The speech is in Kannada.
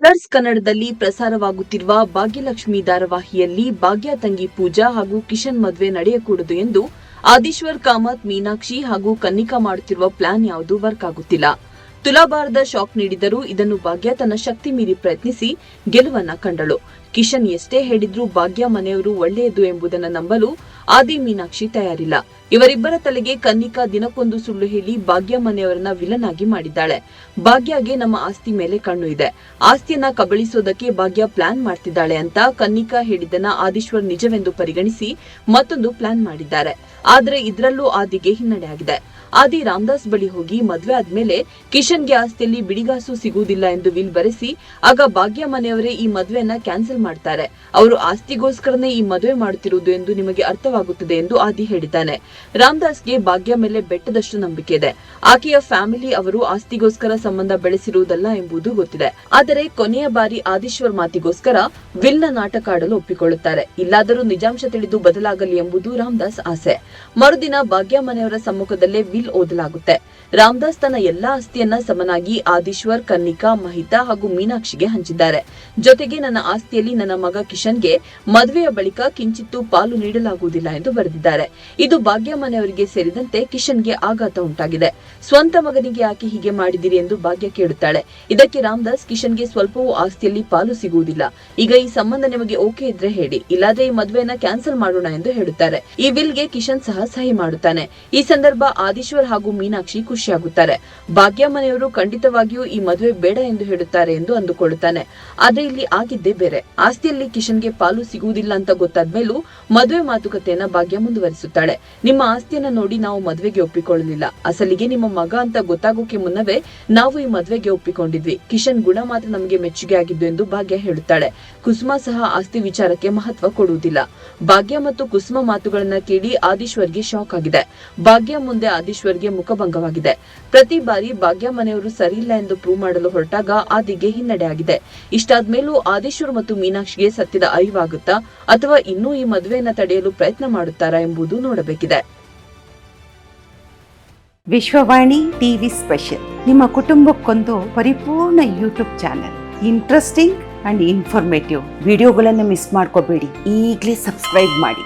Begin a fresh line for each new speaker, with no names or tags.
ಪ್ಲಸ್ ಕನ್ನಡದಲ್ಲಿ ಪ್ರಸಾರವಾಗುತ್ತಿರುವ ಭಾಗ್ಯಲಕ್ಷ್ಮಿ ಧಾರಾವಾಹಿಯಲ್ಲಿ ಭಾಗ್ಯ ತಂಗಿ ಪೂಜಾ ಹಾಗೂ ಕಿಶನ್ ಮದುವೆ ನಡೆಯಕೂಡದು ಎಂದು ಆದೀಶ್ವರ್ ಕಾಮತ್, ಮೀನಾಕ್ಷಿ ಹಾಗೂ ಕನ್ನಿಕಾ ಮಾಡುತ್ತಿರುವ ಪ್ಲಾನ್ ಯಾವುದು ವರ್ಕ್ ಆಗುತ್ತಿಲ್ಲ. ತುಲಾಭಾರದ ಶಾಕ್ ನೀಡಿದರೂ ಇದನ್ನು ಭಾಗ್ಯ ತನ್ನ ಶಕ್ತಿ ಮೀರಿ ಪ್ರಯತ್ನಿಸಿ ಗೆಲುವನ್ನ ಕಂಡಳು. ಕಿಶನ್ ಎಷ್ಟೇ ಹೇಳಿದ್ರೂ ಭಾಗ್ಯ ಮನೆಯವರು ಒಳ್ಳೆಯದು ಎಂಬುದನ್ನು ನಂಬಲು ಆದಿ ಮೀನಾಕ್ಷಿ ತಯಾರಿಲ್ಲ. ಇವರಿಬ್ಬರ ತಲೆಗೆ ಕನ್ನಿಕಾ ದಿನಕ್ಕೊಂದು ಸುಳ್ಳು ಹೇಳಿ ಭಾಗ್ಯ ಮನೆಯವರನ್ನ ವಿಲನ್ ಆಗಿ ಮಾಡಿದ್ದಾಳೆ. ಭಾಗ್ಯಗೆ ನಮ್ಮ ಆಸ್ತಿ ಮೇಲೆ ಕಣ್ಣು ಇದೆ. ಆಸ್ತಿಯನ್ನ ಕಬಳಿಸೋದಕ್ಕೆ ಭಾಗ್ಯ ಪ್ಲಾನ್ ಮಾಡ್ತಿದ್ದಾಳೆ ಅಂತ ಕನ್ನಿಕಾ ಹೇಳಿದ್ದನ್ನ ಆದೀಶ್ವರ್ ನಿಜವೆಂದು ಪರಿಗಣಿಸಿ ಮತ್ತೊಂದು ಪ್ಲಾನ್ ಮಾಡಿದ್ದಾರೆ. ಆದ್ರೆ ಇದರಲ್ಲೂ ಆದಿಗೆ ಹಿನ್ನಡೆಯಾಗಿದೆ ಆದಿ ರಾಮದಾಸ್ ಬಳಿ ಹೋಗಿ ಮದ್ವೆ ಆದ್ಮೇಲೆ ಕಿಶನ್ಗೆ ಆಸ್ತಿಯಲ್ಲಿ ಬಿಡಿಗಾಸು ಸಿಗುವುದಿಲ್ಲ ಎಂದು ವಿಲ್ ಬರೆಸಿ, ಆಗ ಭಾಗ್ಯ ಮನೆಯವರೇ ಈ ಮದ್ವೆಯನ್ನ ಕ್ಯಾನ್ಸಲ್ ಮಾಡ್ತಾರೆ. ಅವರು ಆಸ್ತಿಗೋಸ್ಕರನೇ ಈ ಮದುವೆ ಮಾಡುತ್ತಿರುವುದು ಎಂದು ನಿಮಗೆ ಅರ್ಥವಾಗುತ್ತದೆ ಎಂದು ಆದಿ ಹೇಳಿದ್ದಾನೆ. ರಾಮದಾಸ್ಗೆ ಭಾಗ್ಯ ಮೇಲೆ ಬೆಟ್ಟದಷ್ಟು ನಂಬಿಕೆ ಇದೆ. ಆಕೆಯ ಫ್ಯಾಮಿಲಿ ಅವರು ಆಸ್ತಿಗೋಸ್ಕರ ಸಂಬಂಧ ಬೆಳೆಸಿರುವುದಲ್ಲ ಎಂಬುದು ಗೊತ್ತಿದೆ. ಆದರೆ ಕೊನೆಯ ಬಾರಿ ಆದೀಶ್ವರ್ ಮಾತಿಗೋಸ್ಕರ ವಿಲ್ನ ನಾಟಕ ಆಡಲು ಒಪ್ಪಿಕೊಳ್ಳುತ್ತಾರೆ. ಇಲ್ಲಾದರೂ ನಿಜಾಂಶ ತಿಳಿದು ಬದಲಾಗಲಿ ಎಂಬುದು ರಾಮದಾಸ್ ಆಸೆ. ಮರುದಿನ ಭಾಗ್ಯ ಮನೆಯವರ ಸಮ್ಮುಖದಲ್ಲೇ ವಿಲ್ ಓದಲಾಗುತ್ತೆ. ರಾಮದಾಸ್ ತನ್ನ ಎಲ್ಲಾ ಆಸ್ತಿಯನ್ನ ಸಮನಾಗಿ ಆದೀಶ್ವರ್, ಕನ್ನಿಕಾ, ಮಹಿತಾ ಹಾಗೂ ಮೀನಾಕ್ಷಿಗೆ ಹಂಚಿದ್ದಾರೆ. ಜೊತೆಗೆ ನನ್ನ ಆಸ್ತಿಯಲ್ಲಿ ನನ್ನ ಮಗ ಕಿಶನ್ಗೆ ಮದುವೆಯ ಬಳಿಕ ಕಿಂಚಿತ್ತು ಪಾಲು ನೀಡಲಾಗುವುದಿಲ್ಲ ಎಂದು ಬರೆದಿದ್ದಾರೆ. ಇದು ಭಾಗ್ಯ ಮನೆಯವರಿಗೆ ಸೇರಿದಂತೆ ಕಿಶನ್ಗೆ ಆಘಾತ ಉಂಟಾಗಿದೆ. ಸ್ವಂತ ಮಗನಿಗೆ ಯಾಕೆ ಹೀಗೆ ಮಾಡಿದಿರಿ ಎಂದು ಭಾಗ್ಯ ಕೇಳುತ್ತಾಳೆ. ಇದಕ್ಕೆ ರಾಮದಾಸ್ ಕಿಶನ್ಗೆ ಸ್ವಲ್ಪವೂ ಆಸ್ತಿಯಲ್ಲಿ ಪಾಲು ಸಿಗುವುದಿಲ್ಲ. ಈಗ ಈ ಸಂಬಂಧ ನಿಮಗೆ ಓಕೆ ಇದ್ರೆ ಹೇಳಿ. ಇಲ್ಲಾದ್ರೆ ಈ ಮದುವೆಯನ್ನ ಕ್ಯಾನ್ಸಲ್ ಮಾಡೋಣ ಎಂದು ಹೇಳುತ್ತಾರೆ. ಈ ವಿಲ್ಗೆ ಕಿಶನ್ ಸಹ ಸಹಿ ಮಾಡುತ್ತಾನೆ. ಈ ಸಂದರ್ಭ ಆದೀಶ್ವರ್ ಹಾಗೂ ಮೀನಾಕ್ಷಿ ಖುಷಿಯಾಗುತ್ತಾರೆ. ಭಾಗ್ಯ ಮನೆಯವರು ಖಂಡಿತವಾಗಿಯೂ ಈ ಮದುವೆ ಬೇಡ ಎಂದು ಹೇಳುತ್ತಾರೆ ಎಂದು ಅಂದುಕೊಳ್ಳುತ್ತಾನೆ. ಆದ್ರೆ ಇಲ್ಲಿ ಆಗಿದ್ದೇ ಬೇರೆ. ಆಸ್ತಿಯಲ್ಲಿ ಕಿಶನ್ಗೆ ಪಾಲು ಸಿಗುವುದಿಲ್ಲ ಅಂತ ಗೊತ್ತಾದ್ಮೇಲೂ ಮದುವೆ ಮಾತುಕತೆಯನ್ನ ಭಾಗ್ಯ ಮುಂದುವರಿಸುತ್ತಾಳೆ. ನಿಮ್ಮ ಆಸ್ತಿಯನ್ನ ನೋಡಿ ನಾವು ಮದುವೆಗೆ ಒಪ್ಪಿಕೊಳ್ಳಲಿಲ್ಲ. ಅಸಲಿಗೆ ನಿಮ್ಮ ಮಗ ಅಂತ ಗೊತ್ತಾಗೋಕೆ ಮುನ್ನವೇ ನಾವು ಈ ಮದುವೆಗೆ ಒಪ್ಪಿಕೊಂಡಿದ್ವಿ. ಕಿಶನ್ ಗುಣ ಮಾತ್ರ ನಮಗೆ ಮೆಚ್ಚುಗೆ ಆಗಿದ್ದು ಎಂದು ಭಾಗ್ಯ ಹೇಳುತ್ತಾಳೆ. ಕುಸುಮ ಸಹ ಆಸ್ತಿ ವಿಚಾರಕ್ಕೆ ಮಹತ್ವ ಕೊಡುವುದಿಲ್ಲ. ಭಾಗ್ಯ ಮತ್ತು ಕುಸುಮ ಮಾತುಗಳನ್ನ ಕೇಳಿ ಆದೀಶ್ವರ್ಗೆ ಶಾಕ್ ಆಗಿದೆ. ಭಾಗ್ಯ ಮುಂದೆ ಆದೀಶ್ವರ್ಗೆ ಮುಖಭಂಗವಾಗಿದೆ. ಪ್ರತಿ ಬಾರಿ ಭಾಗ್ಯ ಮನೆಯವರು ಸರಿಯಿಲ್ಲ ಎಂದು ಪ್ರೂವ್ ಮಾಡಲು ಹೊರಟಾಗ ಆದಿಗೆ ಹಿನ್ನಡೆ ಆಗಿದೆ. ಇಷ್ಟಾದ್ಮೇಲೂ ಆದೇಶ್ವರ್ ಮತ್ತು ಮೀನಾಕ್ಷಿಗೆ ಸತ್ಯದ ಅರಿವಾಗುತ್ತಾ ಅಥವಾ ಇನ್ನೂ ಈ ಮದುವೆಯನ್ನು ತಡೆಯಲು ಪ್ರಯತ್ನ ಮಾಡುತ್ತಾರಾ ಎಂಬುದು ನೋಡಬೇಕಿದೆ.
Vishwavani TV special. ನಿಮ್ಮ ಕುಟುಂಬಕ್ಕೊಂದು ಪರಿಪೂರ್ಣ YouTube channel. Interesting and informative. ವಿಡಿಯೋಗಳನ್ನು ಮಿಸ್ ಮಾಡ್ಕೋಬೇಡಿ. ಈಗಲೇ ಸಬ್ಸ್ಕ್ರೈಬ್ ಮಾಡಿ.